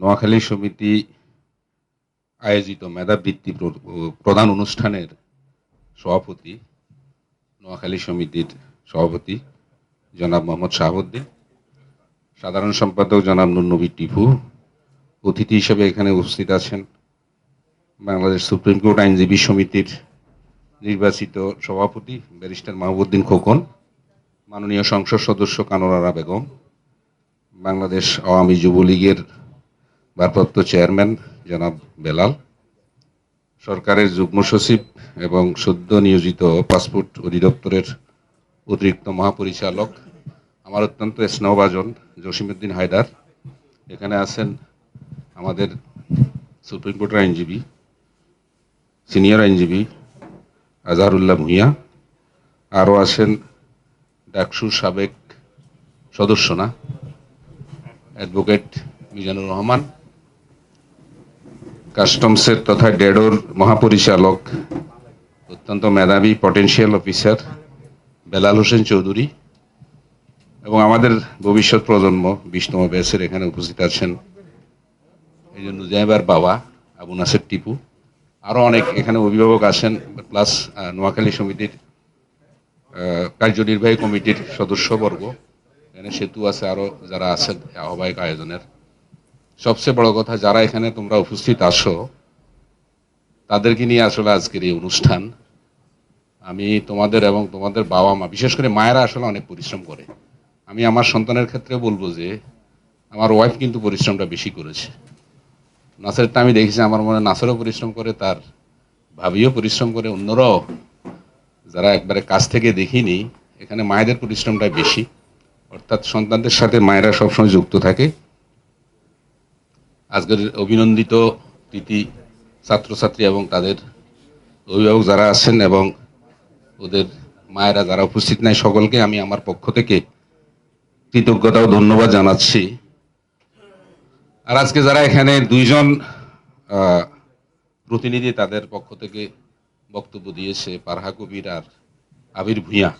নোয়াখালী সমিতি আয়োজিত মেধাবৃত্তি প্র- প্রধান অনুষ্ঠানের সভাপতি, নোয়াখালী সমিতির সভাপতি জনাব মোহাম্মদ শাহাবুদ্দিন, সাধারণ সম্পাদক জনাব নুরনবী টিপু, অতিথি হিসেবে এখানে উপস্থিত আছেন বাংলাদেশ সুপ্রিম কোর্ট আইনজীবী সমিতির নির্বাচিত সভাপতি ব্যারিস্টার মাহবুদ্দিন খোকন, মাননীয় সংসদ সদস্য কানোরারা বেগম, বাংলাদেশ আওয়ামী যুবলীগের ভারপ্রাপ্ত চেয়ারম্যান জনাব বেলাল, সরকারের যুগ্ম সচিব এবং সদ্য নিয়োজিত পাসপোর্ট অধিদপ্তরের অতিরিক্ত মহাপরিচালক, আমার অত্যন্ত স্নেহভাজন জসিমউদ্দিন হায়দার। এখানে আছেন আমাদের সুপ্রিম কোর্টের আইনজীবী, সিনিয়র আইনজীবী আজহারুল্লাহ ভূঁইয়া। আরও আছেন ডাকসুর সাবেক সদস্য না অ্যাডভোকেট মিজানুর রহমান। কাস্টমসের তথা ডেডোর মহাপরিচালক, অত্যন্ত মেধাবী পটেনশিয়াল অফিসার বেলাল হোসেন চৌধুরী এবং আমাদের ভবিষ্যৎ প্রজন্ম বিষ্ণু ব্যাসের এখানে উপস্থিত আছেন এই জন্য নুজাইবার বাবা, আবু নাসের টিপু আরও অনেক এখানে অভিভাবক আছেন, প্লাস নোয়াখালী সমিতির কার্যনির্বাহী কমিটির সদস্যবর্গ, এখানে সেতু আছে আরও যারা আছেন, আহ্বায়ক আয়োজনের। সবচেয়ে বড় কথা, যারা এখানে তোমরা উপস্থিত আসো তাদেরকে নিয়ে আসলে আজকের এই অনুষ্ঠান। আমি তোমাদের এবং তোমাদের বাবা মা বিশেষ করে মায়েরা আসলে অনেক পরিশ্রম করে। আমি আমার সন্তানের ক্ষেত্রে বলব যে, আমার ওয়াইফ কিন্তু পরিশ্রমটা বেশি করেছে। নাসেরটা আমি দেখেছি, আমার মনে নাসেরও পরিশ্রম করে, তার ভাবিও পরিশ্রম করে, অন্যরাও যারা একবারে কাছ থেকে দেখিনি, এখানে মায়েদের পরিশ্রমটা বেশি। অর্থাৎ সন্তানদের সাথে মায়েরা সবসময় যুক্ত থাকে। আজকের অভিনন্দিত কৃতি ছাত্রছাত্রী এবং তাদের অভিভাবক যারা আছেন এবং ওদের মায়েরা যারা উপস্থিত নাই, সকলকে আমি আমার পক্ষ থেকে কৃতজ্ঞতা ও ধন্যবাদ জানাচ্ছি। আর আজকে যারা এখানে দুইজন প্রতিনিধি তাদের পক্ষ থেকে বক্তব্য দিয়েছে, পারহা কবির আর আবির ভূঁইয়া।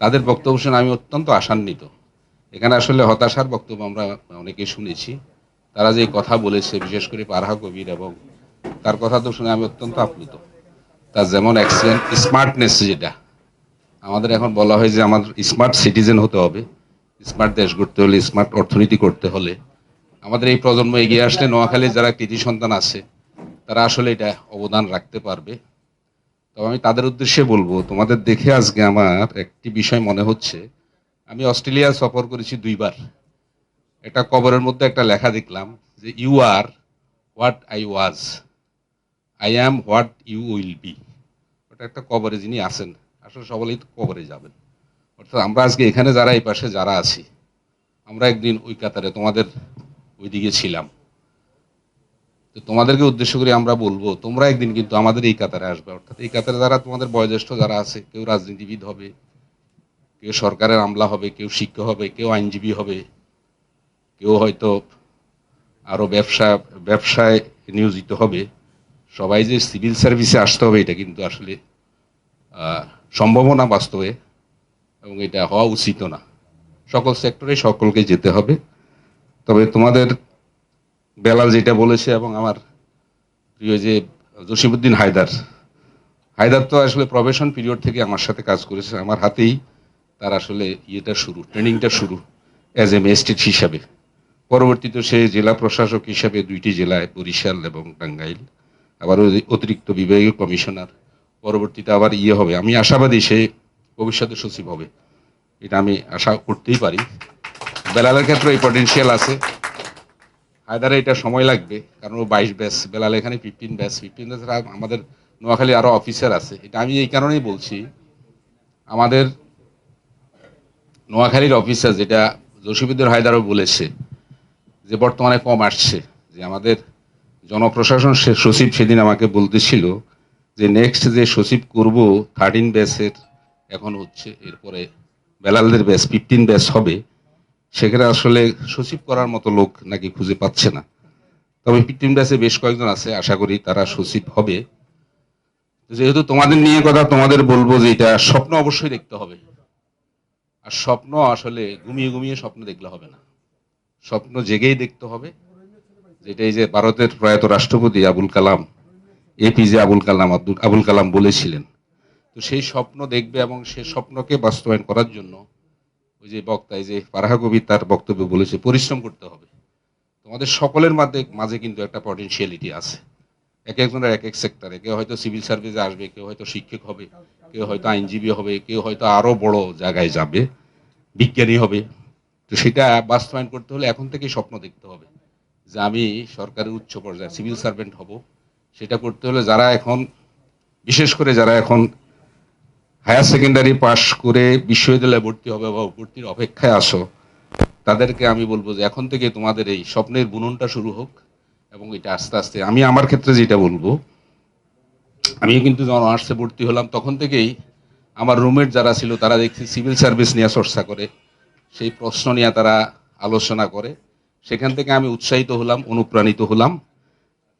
তাদের বক্তব্য শুনে আমি অত্যন্ত আশান্বিত। এখানে আসলে হতাশার বক্তব্য আমরা অনেকে শুনেছি। তারা যে কথা বলেছে, বিশেষ করে পারহা কবির এবং তার কথা তো শুনে আমি অত্যন্ত আপ্লুত। তার যেমন এক্সিলেন্ট স্মার্টনেস যেটা, আমাদের এখন বলা হয় যে আমাদের স্মার্ট সিটিজেন হতে হবে স্মার্ট দেশ গড়তে হলে স্মার্ট অর্থনীতি করতে হলে। আমাদের এই প্রজন্ম এগিয়ে আসলে নোয়াখালী যারা কৃতি সন্তান আছে, তারা আসলে এটা অবদান রাখতে পারবে। তবে আমি তাদের উদ্দেশ্যে বলব, তোমাদের দেখে আজকে আমার একটি বিষয় মনে হচ্ছে। আমি অস্ট্রেলিয়া সফর করেছি দুইবার। একটা কবরের মধ্যে একটা লেখা দেখলাম যে you are what I was I am what you will be ওটা একটা কবরে যিনি আসেন আসলে সকলেই কবরে যাবেন। অর্থাৎ আমরা আজকে এখানে যারা, এই পাশে যারা আছি, আমরা একদিন ওই কাতারে তোমাদের ওইদিকে ছিলাম। তো তোমাদেরকে উদ্দেশ্য করে আমরা বলব, তোমরা একদিন কিন্তু আমাদের এই কাতারে আসবে। অর্থাৎ এই কাতারে যারা, তোমাদের বয়োজ্যেষ্ঠ যারা আছে, কেউ রাজনীতিবিদ হবে, কেউ সরকারের আমলা হবে, কেউ শিক্ষক হবে, কেউ আইনজীবী হবে কেউ হয়তো আরও ব্যবসা, ব্যবসায় নিয়োজিত হবে। সবাই যে সিভিল সার্ভিসে আসতে হবে, এটা কিন্তু আসলে সম্ভাবনা বাস্তবে এবং এটা হওয়া উচিত না। সকল সেক্টরে সকলকে যেতে হবে। তবে তোমাদের বেলাল যেটা বলেছে এবং আমার প্রিয় যে জসিমুদ্দিন হায়দার হায়দার তো আসলে প্রবেশন পিরিয়ড থেকে আমার সাথে কাজ করেছে। আমার হাতেই তার আসলে ইয়েটা শুরু ট্রেনিংটা শুরু অ্যাজ এ ম্যাজিস্ট্রেট হিসাবে। পরবর্তীতে সে জেলা প্রশাসক হিসাবে দুইটি জেলায়, বরিশাল এবং টাঙ্গাইল। আবার অতি- অতিরিক্ত বিভাগীয় কমিশনার। পরবর্তীতে আবার ইয়ে হবে। আমি আশাবাদী সে ভবিষ্যতে সচিব হবে। এটা আমি আশা করতেই পারি। বেলালের ক্ষেত্রে এই পটেনশিয়াল আছে। হায়দারে এটা সময় লাগবে। কারণ ও বাইশ ব্যাচ। বেলাল এখানে ফিফটিন ব্যাচ। ফিফটিন ব্যাচ আমাদের নোয়াখালী আরও অফিসার আছে। এটা আমি এই কারণেই বলছি, আমাদের নোয়াখালীর অফিসার যেটা জসিবুদ্দিন হায়দারও বলেছে যে বর্তমানে কম আসছে, যে আমাদের জনপ্রশাসন সচিব সেদিন আমাকে বলতেছিল যে নেক্সট যে সচিব করব থার্টিন ব্যাচের এখন হচ্ছে, এরপরে বেলালদের ব্যাচ ফিফটিন ব্যাচ হবে, সেখানে আসলে সচিব করার মতো লোক নাকি খুঁজে পাচ্ছে না। তবে ফিফটিন ব্যাচে বেশ কয়েকজন আছে, আশা করি তারা সচিব হবে। যেহেতু তোমাদের নিয়ে কথা, তোমাদের বলব যে এটা স্বপ্ন অবশ্যই দেখতে হবে। আর স্বপ্ন আসলে ঘুমিয়ে ঘুমিয়ে স্বপ্ন দেখলে হবে না। স্বপ্ন জেগেই দেখতে হবে। যেটা এই যে ভারতের প্রয়াত রাষ্ট্রপতি আবুল কালাম এপিজে আবুল কালাম আব্দুল আবুল কালাম বলেছিলেন। তো সেই স্বপ্ন দেখবে এবং সেই স্বপ্নকে বাস্তবায়ন করার জন্য ওই যে বক্তা, এই যে ফারাহা কবি তার বক্তব্য বলেছে, পরিশ্রম করতে হবে। তোমাদের সকলের মাঝে মাঝে কিন্তু একটা পটেনশিয়ালিটি আছে। এক একজনের এক এক সেক্টরে কেউ হয়তো সিভিল সার্ভিসে আসবে, কেউ হয়তো শিক্ষক হবে, কেউ হয়তো আইনজীবী হবে, কেউ হয়তো আরও বড় জায়গায় যাবে, বিজ্ঞানী হবে। তো সেটা বাস্তবায়ন করতে হলে এখন থেকেই স্বপ্ন দেখতে হবে যে আমি সরকারের উচ্চ পর্যায়ে সিভিল সার্ভেন্ট হব। সেটা করতে হলে যারা এখন, বিশেষ করে যারা এখন হায়ার সেকেন্ডারি পাশ করে বিশ্ববিদ্যালয়ে ভর্তি হবে বা ভর্তির অপেক্ষায় আসো তাদেরকে আমি বলব যে এখন থেকে তোমাদের এই স্বপ্নের বুননটা শুরু হোক এবং এটা আস্তে আস্তে, আমি আমার ক্ষেত্রে যেটা বলব আমি কিন্তু যখন আর্টসে ভর্তি হলাম তখন থেকেই আমার রুমমেট যারা ছিল তারা দেখছি সিভিল সার্ভিস নিয়ে চর্চা করে। সেই প্রশ্ন নিয়ে তারা আলোচনা করে। সেখান থেকে আমি উৎসাহিত হলাম, অনুপ্রাণিত হলাম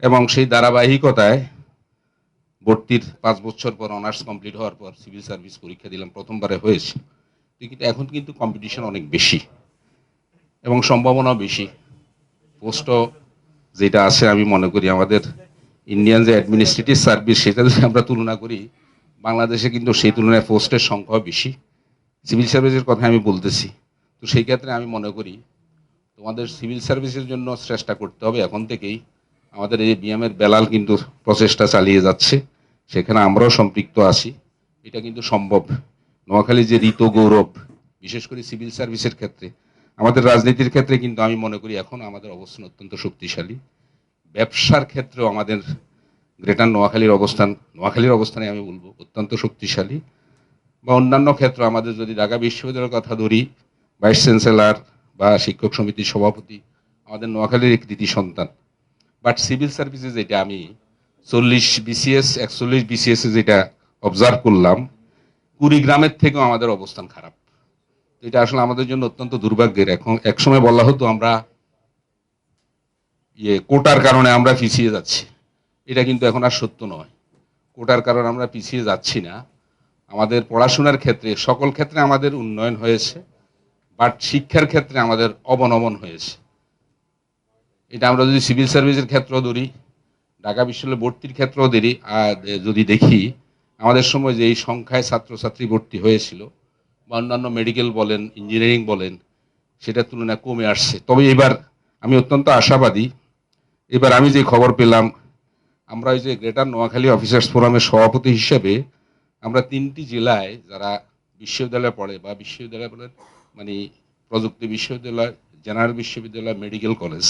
এবং সেই ধারাবাহিকতায় ভর্তির পাঁচ বছর পর, অনার্স কমপ্লিট হওয়ার পর সিভিল সার্ভিস পরীক্ষা দিলাম, প্রথমবারে হয়েছে। কিন্তু এখন কিন্তু কম্পিটিশন অনেক বেশি এবং সম্ভাবনাও বেশি। পোস্টও যেটা আছে, আমি মনে করি আমাদের ইন্ডিয়ান যে অ্যাডমিনিস্ট্রেটিভ সার্ভিস সেটা যদি আমরা তুলনা করি, বাংলাদেশে কিন্তু সেই তুলনায় পোস্টের সংখ্যাও বেশি। সিভিল সার্ভিসের কথা আমি বলতেছি। তো সেই ক্ষেত্রে আমি মনে করি তোমাদের সিভিল সার্ভিসের জন্য চেষ্টা করতে হবে। এখন থেকেই আমাদের এই বিএমের বেলাল কিন্তু প্রচেষ্টা চালিয়ে যাচ্ছে। সেখানে আমরাও সম্পৃক্ত আছি। এটা কিন্তু সম্ভব। নোয়াখালী যে ঋত গৌরব, বিশেষ করে সিভিল সার্ভিসের ক্ষেত্রে, আমাদের রাজনীতির ক্ষেত্রে কিন্তু আমি মনে করি এখন আমাদের অবস্থান অত্যন্ত শক্তিশালী। ব্যবসার ক্ষেত্রেও আমাদের গ্রেটার নোয়াখালীর অবস্থান, নোয়াখালীর অবস্থানে আমি বলব অত্যন্ত শক্তিশালী। বা অন্যান্য ক্ষেত্র আমাদের যদি ঢাকা বিশ্ববিদ্যালয়ের কথা ধরি ভাইস চ্যান্সেলার বা শিক্ষক সমিতির সভাপতি আমাদের নোয়াখালীর কৃতি সন্তান। বাট সিভিল সার্ভিসে যেটা আমি চল্লিশ বিসিএস একচল্লিশ বিসিএস যেটা অবজার্ভ করলাম, কুড়িগ্রামের থেকেও আমাদের অবস্থান খারাপ। এটা আসলে আমাদের জন্য অত্যন্ত দুর্ভাগ্যের। এখন একসময় বলা হতো আমরা ইয়ে কোটার কারণে আমরা পিছিয়ে যাচ্ছি। এটা কিন্তু এখন আর সত্য নয়। কোটার কারণে আমরা পিছিয়ে যাচ্ছি না। আমাদের পড়াশোনার ক্ষেত্রে, সকল ক্ষেত্রে আমাদের উন্নয়ন হয়েছে। বাট শিক্ষার ক্ষেত্রে আমাদের অবনমন হয়েছে। এটা আমরা যদি সিভিল সার্ভিসের ক্ষেত্রেও ধরি, ঢাকা বিশ্ববিদ্যালয় ভর্তির ক্ষেত্রেও ধরি যদি দেখি, আমাদের সময় যে এই সংখ্যায় ছাত্রছাত্রী ভর্তি হয়েছিল, বা অন্যান্য মেডিকেল বলেন, ইঞ্জিনিয়ারিং বলেন, সেটার তুলনায় কমে আসছে। তবে এবার আমি অত্যন্ত আশাবাদী, এবার আমি যে খবর পেলাম, আমরা ওই যে গ্রেটার নোয়াখালী অফিসার্স ফোরামের সভাপতি হিসেবে আমরা তিনটি জেলায় যারা বিশ্ববিদ্যালয়ে পড়ে বা বিশ্ববিদ্যালয়ে বলেন মানে প্রযুক্তি বিশ্ববিদ্যালয়, জেনারেল বিশ্ববিদ্যালয়, মেডিকেল কলেজ,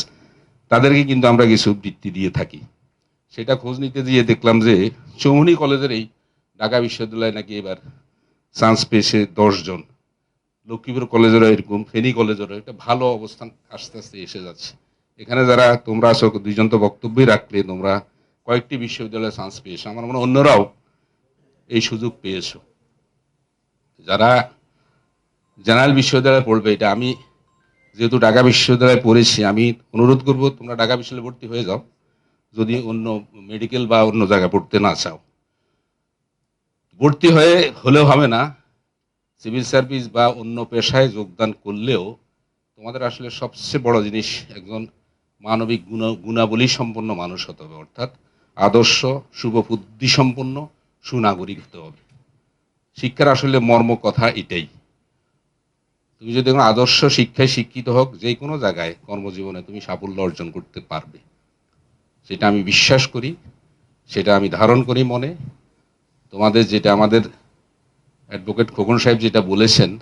তাদেরকে কিন্তু আমরা কিছু বৃত্তি দিয়ে থাকি। সেটা খোঁজ নিতে গিয়ে দেখলাম যে চৌমনি কলেজের এই ঢাকা বিশ্ববিদ্যালয় নাকি এবার চান্স পেয়েছে দশজন, লক্ষ্মীপুর কলেজেরও এরকম, ফেনী কলেজেরও একটা ভালো অবস্থান আস্তে আস্তে এসে যাচ্ছে। এখানে যারা তোমরা আছো, দুইজন তো বক্তব্যই রাখলে, তোমরা কয়েকটি বিশ্ববিদ্যালয়ে চান্স পেয়েছ আমার মনে অন্যরাও এই সুযোগ পেয়েছ। যারা জেনারেল বিশ্ববিদ্যালয়ে পড়বে এটা আমি, যেহেতু ঢাকা বিশ্ববিদ্যালয়ে পড়েছি, আমি অনুরোধ করব তোমরা ঢাকা বিশ্ববিদ্যালয়ে ভর্তি হয়ে যাও, যদি অন্য মেডিকেল বা অন্য জায়গায় পড়তে না চাও। ভর্তি হয়ে হলেও হবে না সিভিল সার্ভিস বা অন্য পেশায় যোগদান করলেও তোমাদের আসলে সবচেয়ে বড় জিনিস একজন মানবিক গুণ, গুণাবলী সম্পন্ন মানুষ হতে হবে, অর্থাৎ আদর্শ, শুভ বুদ্ধি সম্পন্ন সুনাগরিক হতে হবে। শিক্ষার আসলে মর্ম কথা এটাই। তুমি যদি কোনো আদর্শ শিক্ষায় শিক্ষিত হোক, যে কোনো জায়গায় কর্মজীবনে তুমি সাফল্য অর্জন করতে পারবে। সেটা আমি বিশ্বাস করি, সেটা আমি ধারণ করি মনে। তোমাদের যেটা, আমাদের অ্যাডভোকেট খোকন সাহেব যেটা বলেছেন,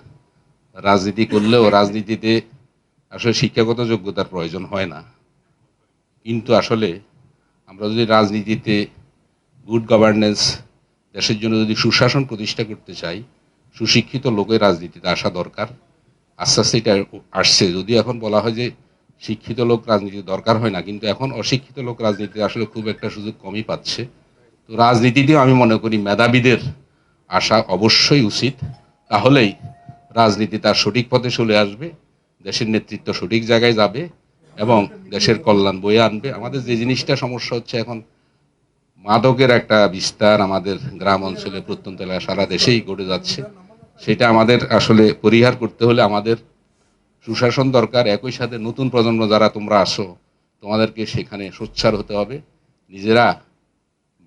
রাজনীতি করলেও রাজনীতিতে আসলে শিক্ষাগত যোগ্যতার প্রয়োজন হয় না। কিন্তু আসলে আমরা যদি রাজনীতিতে গুড গভর্নেন্স দেশের জন্য যদি সুশাসন প্রতিষ্ঠা করতে চাই, সুশিক্ষিত লোকের রাজনীতিতে আসা দরকার। আস্তে আস্তে এটা আসছে। যদি এখন বলা হয় যে শিক্ষিত লোক রাজনীতি দরকার হয় না, কিন্তু এখন অশিক্ষিত লোক রাজনীতি আসলে খুব একটা সুযোগ কমই পাচ্ছে। তো রাজনীতিতেও আমি মনে করি মেধাবীদের আসা অবশ্যই উচিত। তাহলেই রাজনীতি তার সঠিক পথে চলে আসবে, দেশের নেতৃত্ব সঠিক জায়গায় যাবে এবং দেশের কল্যাণ বয়ে আনবে। আমাদের যে জিনিসটা সমস্যা হচ্ছে এখন, মাদকের একটা বিস্তার আমাদের গ্রাম অঞ্চলে প্রত্যন্ত এলাকা সারা দেশেই ঘটে যাচ্ছে। সেটা আমাদের আসলে পরিহার করতে হলে আমাদের সুশাসন দরকার। একই সাথে নতুন প্রজন্ম যারা তোমরা আসো, তোমাদেরকে সেখানে সোচ্চার হতে হবে। নিজেরা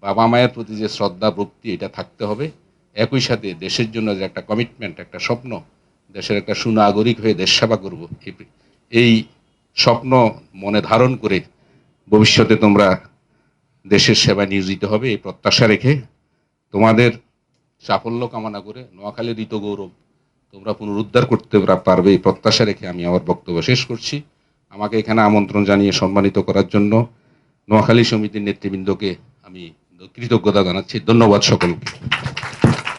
বাবা মায়ের প্রতি যে শ্রদ্ধা, ভক্তি, এটা থাকতে হবে। একই সাথে দেশের জন্য যে একটা কমিটমেন্ট একটা স্বপ্ন, দেশের একটা সুনাগরিক হয়ে দেশ সেবা করব, এই- এই স্বপ্ন মনে ধারণ করে ভবিষ্যতে তোমরা দেশের সেবায় নিয়োজিত হবে, এই প্রত্যাশা রেখে তোমাদের সাফল্য কামনা করে নোয়াখালীর ঋত গৌরব, তোমরা পুনরুদ্ধার করতে পারবে এই প্রত্যাশা রেখে আমি আমার বক্তব্য শেষ করছি। আমাকে এখানে আমন্ত্রণ জানিয়ে সম্মানিত করার জন্য নোয়াখালী সমিতির নেতৃবৃন্দকে আমি কৃতজ্ঞতা জানাচ্ছি। ধন্যবাদ সকলকে।